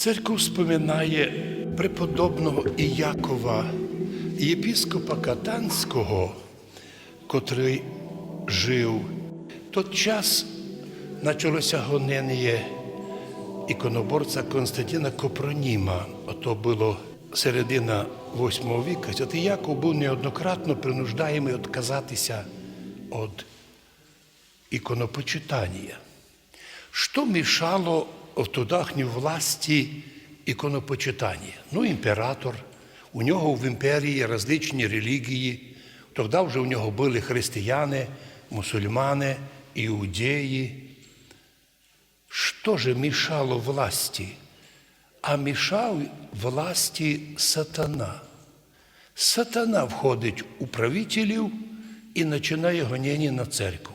Церква споминає преподобного Іякова, єпіскопа Катанського, котрий жив. Тот час почалося гонення іконоборця Константина Копроніма. Ото було середина восьмого віка. Святий Яков був неоднократно принуждаємий відказатися від иконопочитания. Что мешало в тодахній власті іконопочитання? Ну, імператор, у нього в імперії различні релігії, тоді вже у нього були християни, мусульмани, іудеї. Що же мішало власті? А мішав власті сатана. Сатана входить у правителів і починає гоніння на церкву.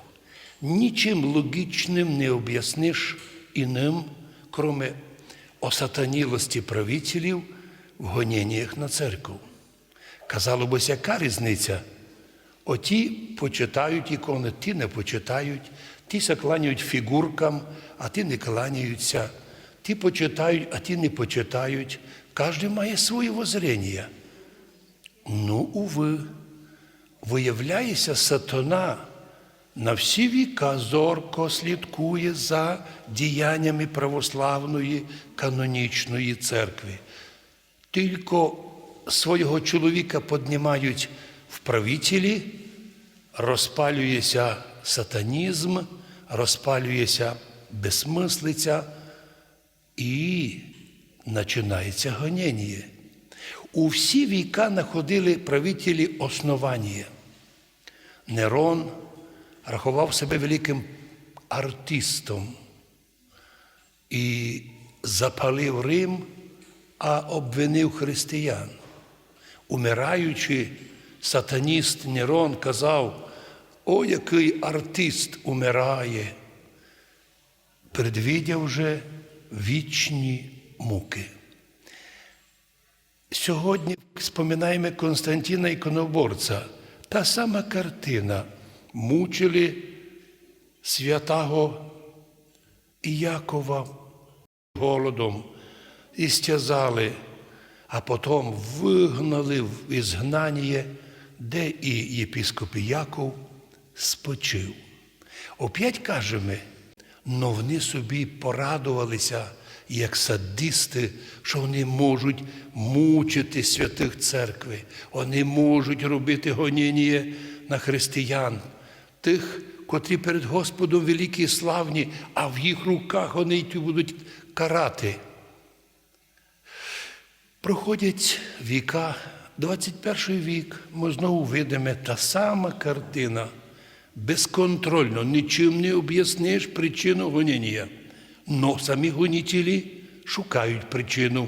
Нічим логічним не об'ясниш іним, кроме осатанілості правителів в гоніннях на церкву. Казало би, яка різниця? Оті почитають ікони, ті не почитають, ті се кланяють фігуркам, а ті не кланяються, ті почитають, а ті не почитають. Кожен має своє воззрення. Ну, уви, виявляється, сатана на всі віка зорко слідкує за діяннями православної канонічної церкви. Тільки свого чоловіка піднімають в правителі, розпалюється сатанізм, розпалюється безсмислиця і починається гонення. У всі віка знаходили правителі основання. Нерон рахував себе великим артистом і запалив Рим, а обвинив християн. Умираючи, сатаніст Нерон казав, о, який артист умирає, предвідя вже вічні муки. Сьогодні споминаємо Константина Іконоборця. Та сама картина. Мучили святого Іякова голодом і стязали, а потім вигнали в ізгнання, де і єпіскоп Яков спочив. Оп'ять кажемо, но вони собі порадувалися, як садисти, що вони можуть мучити святих церкви, вони можуть робити гоніння на християн, тих, котрі перед Господом великі і славні, а в їх руках вони ті будуть карати. Проходять віка, 21 вік, ми знову видимо та сама картина. Безконтрольно, нічим не об'ясниш причину гоніння. Но самі гонітелі шукають причину.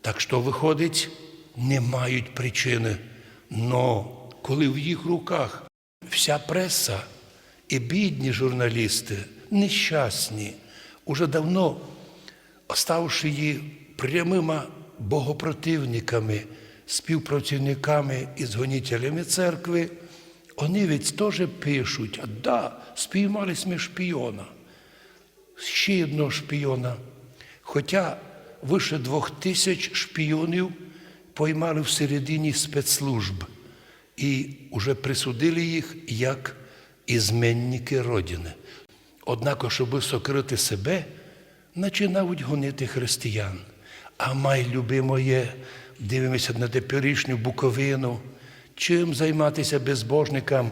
Так що виходить, не мають причини. Но коли в їх руках вся преса і бідні журналісти, нещасні, уже давно оставши її прямими богопротивниками, співпрацівниками із гонітелями церкви, вони ведь теж пишуть, а да, спіймали ми шпіона. Ще одного шпіона. Хоча вище двох тисяч шпіонів поймали всередині спецслужб і вже присудили їх як ізменники Родини. Однак, щоб сокрити себе, починають гонити християн. А май, любимоє, дивимося на теперішню Буковину, чим займатися безбожникам,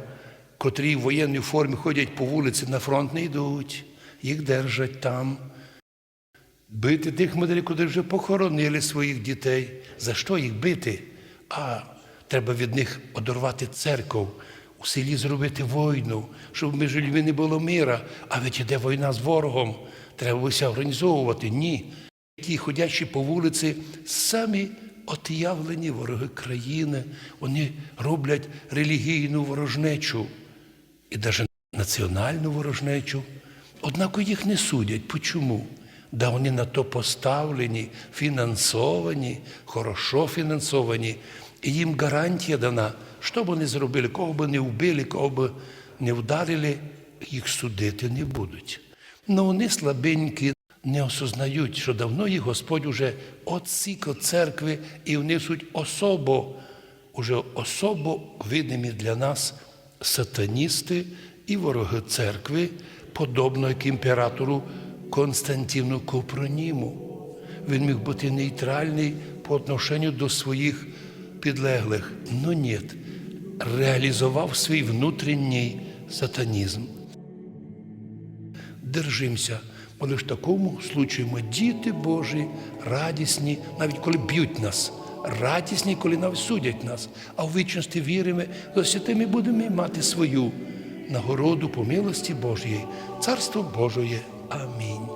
котрі в воєнній формі ходять по вулиці, на фронт не йдуть, їх держать там. Бити тих моделей, котрі вже похоронили своїх дітей. За що їх бити? А треба від них одорвати церков, у селі зробити війну, щоб між людьми не було мира. А ведь іде війна з ворогом. Треба все організовувати. Ні. Ті ходячі по вулиці самі отявлені вороги країни, вони роблять релігійну ворожнечу і навіть національну ворожнечу. Однак їх не судять. Почому? Да вони на то поставлені, фінансовані, хорошо фінансовані, і їм гарантія дана, що б вони зробили, кого б не вбили, кого б не вдарили, їх судити не будуть. Ну вони слабенькі, не осознають, що давно їх Господь уже отсік від церкви і внесуть особо, уже особо видимі для нас сатаністи і вороги церкви, подобно як імператору Константину Копроніму. Він міг бути нейтральний по отношенню до своїх підлеглих. Ну ні, реалізував свій внутрішній сатанізм. Держимося, бо лише в такому случаю ми діти Божі, радісні, навіть коли б'ють нас, радісні, коли навіть судять нас, а в вічності віримо, до святими будемо мати свою нагороду по милості Божої, Царство Божої. Амінь.